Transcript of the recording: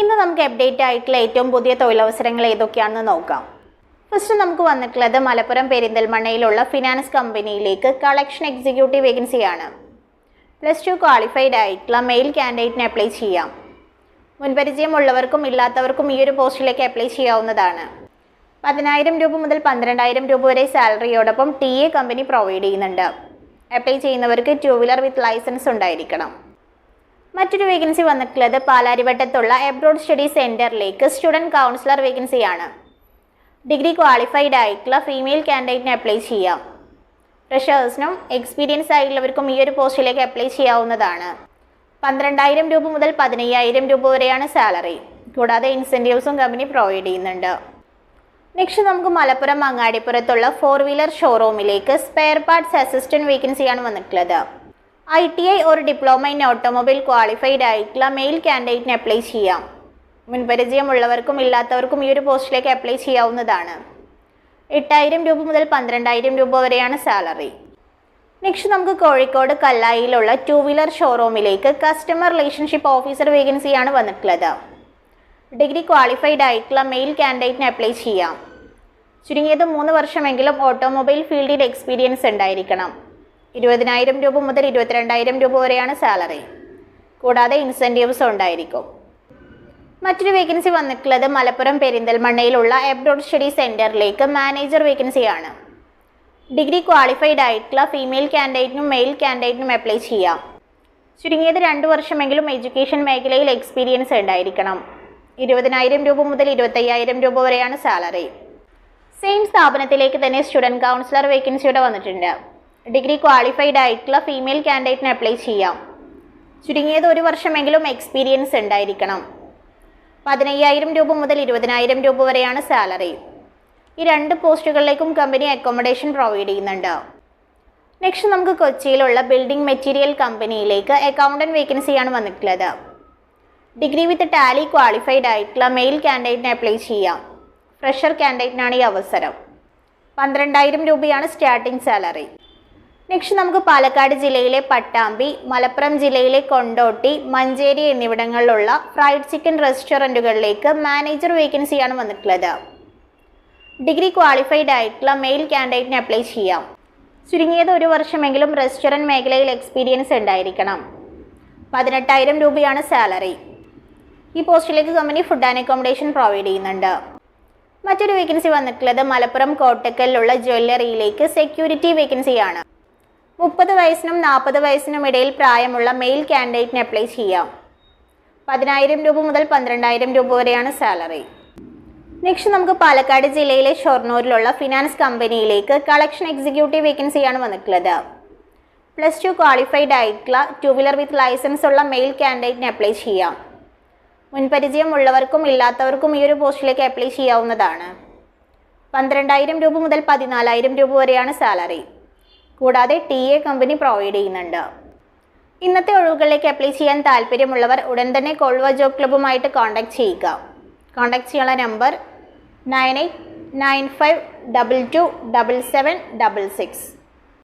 ഇന്ന് നമുക്ക് അപ്ഡേറ്റ് ആയിട്ടുള്ള ഏറ്റവും പുതിയ തൊഴിലവസരങ്ങൾ ഏതൊക്കെയാണെന്ന് നോക്കാം. ഫസ്റ്റ് നമുക്ക് വന്നിട്ടുള്ളത് മലപ്പുറം പെരിന്തൽമണ്ണയിലുള്ള ഫിനാൻസ് കമ്പനിയിലേക്ക് കളക്ഷൻ എക്സിക്യൂട്ടീവ് വേക്കൻസിയാണ് പ്ലസ് ടു ക്വാളിഫൈഡ് ആയിട്ടുള്ള മെയിൽ കാൻഡിഡേറ്റിന് അപ്ലൈ ചെയ്യാം. മുൻപരിചയമുള്ളവർക്കും ഇല്ലാത്തവർക്കും ഈ ഒരു പോസ്റ്റിലേക്ക് അപ്ലൈ ചെയ്യാവുന്നതാണ്. പതിനായിരം രൂപ മുതൽ പന്ത്രണ്ടായിരം രൂപ വരെ സാലറിയോടൊപ്പം ടി എ കമ്പനി പ്രൊവൈഡ് ചെയ്യുന്നുണ്ട്. അപ്ലൈ ചെയ്യുന്നവർക്ക് ടു വീലർ വിത്ത് ലൈസൻസ് ഉണ്ടായിരിക്കണം. മറ്റൊരു വേക്കൻസി വന്നിട്ടുള്ളത് പാലാരിവട്ടത്തുള്ള എബ്രോഡ് സ്റ്റഡി സെന്ററിലേക്ക് സ്റ്റുഡന്റ് കൗൺസിലർ വേക്കൻസിയാണ് ഡിഗ്രി ക്വാളിഫൈഡ് ആയിട്ടുള്ള ഫീമെയിൽ കാൻഡിഡേറ്റിന് അപ്ലൈ ചെയ്യാം. ഫ്രഷേഴ്സിനും എക്സ്പീരിയൻസ് ആയിട്ടുള്ളവർക്കും ഈ ഒരു പോസ്റ്റിലേക്ക് അപ്ലൈ ചെയ്യാവുന്നതാണ്. പന്ത്രണ്ടായിരം രൂപ മുതൽ പതിനയ്യായിരം രൂപ വരെയാണ് സാലറി കൂടാതെ ഇൻസെന്റീവ്സും കമ്പനി പ്രൊവൈഡ് ചെയ്യുന്നുണ്ട്. നെക്സ്റ്റ് നമുക്ക് മലപ്പുറം അങ്ങാടിപ്പുറത്തുള്ള ഫോർ വീലർ ഷോറൂമിലേക്ക് സ്പെയർ പാർട്സ് അസിസ്റ്റന്റ് വേക്കൻസിയാണ് വന്നിട്ടുള്ളത്. ഐ ടി ഐ ഒരു ഡിപ്ലോമ ഇൻ ഓട്ടോമൊബൈൽ ക്വാളിഫൈഡ് ആയിട്ടുള്ള മെയിൽ കാൻഡിഡേറ്റിന് അപ്ലൈ ചെയ്യാം. മുൻപരിചയമുള്ളവർക്കും ഇല്ലാത്തവർക്കും ഈ ഒരു പോസ്റ്റിലേക്ക് അപ്ലൈ ചെയ്യാവുന്നതാണ്. എട്ടായിരം രൂപ മുതൽ പന്ത്രണ്ടായിരം രൂപ വരെയാണ് സാലറി. നെക്സ്റ്റ് നമുക്ക് കോഴിക്കോട് കല്ലായിലുള്ള ടു വീലർ ഷോറൂമിലേക്ക് കസ്റ്റമർ റിലേഷൻഷിപ്പ് ഓഫീസർ വേക്കൻസിയാണ് വന്നിട്ടുള്ളത്. ഡിഗ്രി ക്വാളിഫൈഡ് ആയിട്ടുള്ള മെയിൽ കാൻഡിഡേറ്റിന് അപ്ലൈ ചെയ്യാം. ചുരുങ്ങിയത് മൂന്ന് വർഷമെങ്കിലും ഓട്ടോമൊബൈൽ ഫീൽഡിൽ എക്സ്പീരിയൻസ് ഉണ്ടായിരിക്കണം. ഇരുപതിനായിരം രൂപ മുതൽ ഇരുപത്തിരണ്ടായിരം രൂപ വരെയാണ് സാലറി. കൂടാതെ ഇൻസെന്റീവ്സ് ഉണ്ടായിരിക്കും. മറ്റൊരു വേക്കൻസി വന്നിട്ടുള്ളത് മലപ്പുറം പെരിന്തൽമണ്ണയിലുള്ള എബ്രോഡ് സ്റ്റഡി സെന്ററിലേക്ക് മാനേജർ വേക്കൻസിയാണ് ഡിഗ്രി ക്വാളിഫൈഡ് ആയിട്ടുള്ള ഫീമെയിൽ കാൻഡിഡേറ്റിനും മെയിൽ കാൻഡിഡേറ്റിനും അപ്ലൈ ചെയ്യാം. ചുരുങ്ങിയത് രണ്ട് വർഷമെങ്കിലും എഡ്യൂക്കേഷൻ മേഖലയിൽ എക്സ്പീരിയൻസ് ഉണ്ടായിരിക്കണം. ഇരുപതിനായിരം രൂപ മുതൽ ഇരുപത്തയ്യായിരം രൂപ വരെയാണ് സാലറി. സെയിം സ്ഥാപനത്തിലേക്ക് തന്നെ സ്റ്റുഡന്റ് കൗൺസിലർ വേക്കൻസിയുടെ വന്നിട്ടുണ്ട്. ഡിഗ്രി ക്വാളിഫൈഡ് ആയിട്ടുള്ള ഫീമെയിൽ കാൻഡിഡേറ്റിന് അപ്ലൈ ചെയ്യാം. ചുരുങ്ങിയത് ഒരു വർഷമെങ്കിലും എക്സ്പീരിയൻസ് ഉണ്ടായിരിക്കണം. പതിനയ്യായിരം രൂപ മുതൽ ഇരുപതിനായിരം രൂപ വരെയാണ് സാലറി ഈ രണ്ട് പോസ്റ്റുകളിലേക്കും കമ്പനി അക്കോമഡേഷൻ പ്രൊവൈഡ് ചെയ്യുന്നുണ്ട്. നെക്സ്റ്റ് നമുക്ക് കൊച്ചിയിലുള്ള ബിൽഡിംഗ് മെറ്റീരിയൽ കമ്പനിയിലേക്ക് അക്കൗണ്ടന്റ് വേക്കൻസിയാണ് വന്നിട്ടുള്ളത്. ഡിഗ്രി വിത്ത് ടാലി ക്വാളിഫൈഡ് ആയിട്ടുള്ള മെയിൽ കാൻഡിഡേറ്റിന് അപ്ലൈ ചെയ്യാം. ഫ്രഷർ കാൻഡിഡേറ്റിനാണ് ഈ അവസരം. പന്ത്രണ്ടായിരം രൂപയാണ് സ്റ്റാർട്ടിംഗ് സാലറി നെക്സ്റ്റ് നമുക്ക് പാലക്കാട് ജില്ലയിലെ പട്ടാമ്പി മലപ്പുറം ജില്ലയിലെ കൊണ്ടോട്ടി മഞ്ചേരി എന്നിവിടങ്ങളിലുള്ള ഫ്രൈഡ് ചിക്കൻ റെസ്റ്റോറന്റുകളിലേക്ക് മാനേജർ വേക്കൻസിയാണ് വന്നിട്ടുള്ളത്. ഡിഗ്രി ക്വാളിഫൈഡ് ആയിട്ടുള്ള മെയിൽ ക്യാൻഡിഡേറ്റിന് അപ്ലൈ ചെയ്യാം. ചുരുങ്ങിയത് ഒരു വർഷമെങ്കിലും റെസ്റ്റോറന്റ് മേഖലയിൽ എക്സ്പീരിയൻസ് ഉണ്ടായിരിക്കണം. പതിനെട്ടായിരം രൂപയാണ് സാലറി ഈ പോസ്റ്റിലേക്ക് company food and accommodation provide ചെയ്യുന്നുണ്ട്. മറ്റൊരു വേക്കൻസി വന്നിട്ടുള്ളത് മലപ്പുറം കോട്ടക്കലിലുള്ള ജ്വല്ലറിയിലേക്ക് സെക്യൂരിറ്റി വേക്കൻസിയാണ് മുപ്പത് വയസ്സിനും നാൽപ്പത് വയസ്സിനും ഇടയിൽ പ്രായമുള്ള മെയിൽ കാൻഡിഡേറ്റിന് അപ്ലൈ ചെയ്യാം. പതിനായിരം രൂപ മുതൽ പന്ത്രണ്ടായിരം രൂപ വരെയാണ് സാലറി. നെക്സ്റ്റ് നമുക്ക് പാലക്കാട് ജില്ലയിലെ ഷൊർണൂരിലുള്ള ഫിനാൻസ് കമ്പനിയിലേക്ക് കളക്ഷൻ എക്സിക്യൂട്ടീവ് വേക്കൻസിയാണ് വന്നിട്ടുള്ളത്. പ്ലസ് ടു ക്വാളിഫൈഡ് ആയിട്ടുള്ള ടു വീലർ വിത്ത് ലൈസൻസ് ഉള്ള മെയിൽ കാൻഡിഡേറ്റിന് അപ്ലൈ ചെയ്യാം. മുൻപരിചയം ഉള്ളവർക്കും ഇല്ലാത്തവർക്കും ഈ ഒരു പോസ്റ്റിലേക്ക് അപ്ലൈ ചെയ്യാവുന്നതാണ്. പന്ത്രണ്ടായിരം രൂപ മുതൽ പതിനാലായിരം രൂപ വരെയാണ് സാലറി. കൂടാതെ ടി എ കമ്പനി പ്രൊവൈഡ് ചെയ്യുന്നുണ്ട്. ഇന്നത്തെ ഒഴിവുകളിലേക്ക് അപ്ലൈ ചെയ്യാൻ താല്പര്യമുള്ളവർ ഉടൻ തന്നെ കോൾവ ജോബ് ക്ലബ്ബുമായിട്ട് കോൺടാക്ട് ചെയ്യുക. കോൺടാക്ട് ചെയ്യാനുള്ള number nine eight nine five double two double seven double six